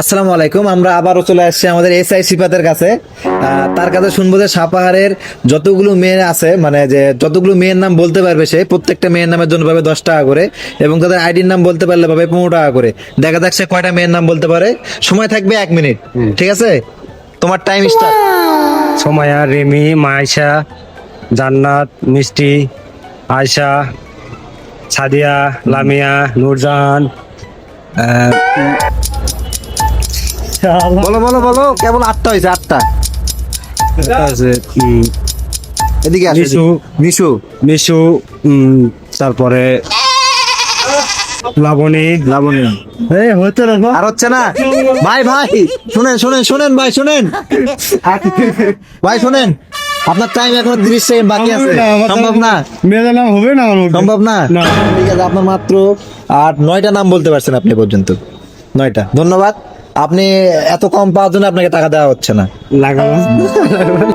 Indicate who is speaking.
Speaker 1: আসসালামু আলাইকুম আমরা আবারও চলে আসছি আমাদের এস আই সিপাতের কাছে তার কাছে শুনব যে সাপাহারের যতগুলো মেয়ে আছে মানে যে যতগুলো মেয়ের নাম বলতে পারবে সে প্রত্যেকটা মেয়ের নামের জন্য পাবে দশ টাকা করে এবং তাদের আইডির নাম বলতে পারলে পাবে পনেরো টাকা করে। দেখা যাক সে কয়টা মেয়ের নাম বলতে পারে। সময় থাকবে এক মিনিট ঠিক আছে? তোমার টাইম স্টার্ট
Speaker 2: সময়া রিমি মাইশা জান্নাত মিষ্টি আয়শা সাদিয়া লামিয়া নূরজাহান।
Speaker 1: বলো বলো বলো কেবল আটটা হয়েছে আটটা? এদিকে আসো
Speaker 2: মিশু।
Speaker 1: মিশু
Speaker 2: মিশু তারপরে লাবণী।
Speaker 1: লাবণী।
Speaker 2: এই হচ্ছে না
Speaker 1: আর হচ্ছে না? ভাই ভাই শুনেন শুনেন শুনেন ভাই শুনেন। ভাই শুনেন আপনার টাইম এখন তিরিশ সেকেন্ড বাকি আছে। সম্ভব না?
Speaker 2: মেয়েদের নাম হবে না
Speaker 1: সম্ভব না?
Speaker 2: না।
Speaker 1: ঠিক আছে আপনার মাত্র আট নয়টা নাম বলতে পারছেন আপনি এ পর্যন্ত। নয়টা। ধন্যবাদ। আপনি এত কম পাওয়ার জন্য আপনাকে টাকা দেওয়া হচ্ছে না।
Speaker 2: লাগাবো।